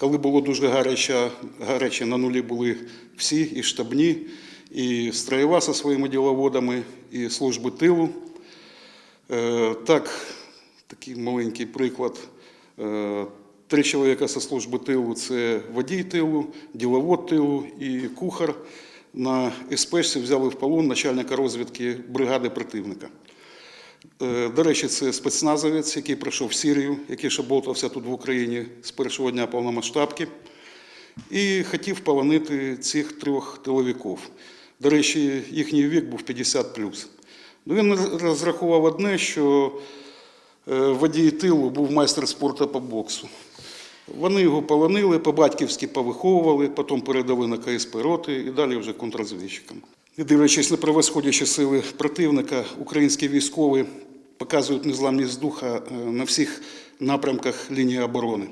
Коли було дуже гаряче, гаряче на нулі були всі, і штабні, і строєва зі своїми діловодами, і служби тилу. Е, Так, такий маленький приклад. Е, Три чоловіка зі служби тилу це водій тилу, діловод тилу і кухар. На СПшці взяли в полон начальника розвідки бригади противника. Е, До речі, це спецназовець, який пройшов Сірію, який ще болтався тут в Україні з першого дня повномасштабки, і хотів полонити цих трьох тиловиків. До речі, їхній вік був 50 Ну, Він розрахував одне, що е, водій тилу був майстер спорту по боксу. Вони його полонили, по-батьківськи повиховували, потім передали на КСП роти і далі вже контррозвідчикам. І дивлячись на превосходящі сили противника, українські військові показують незламність духа е, на всіх напрямках лінії оборони.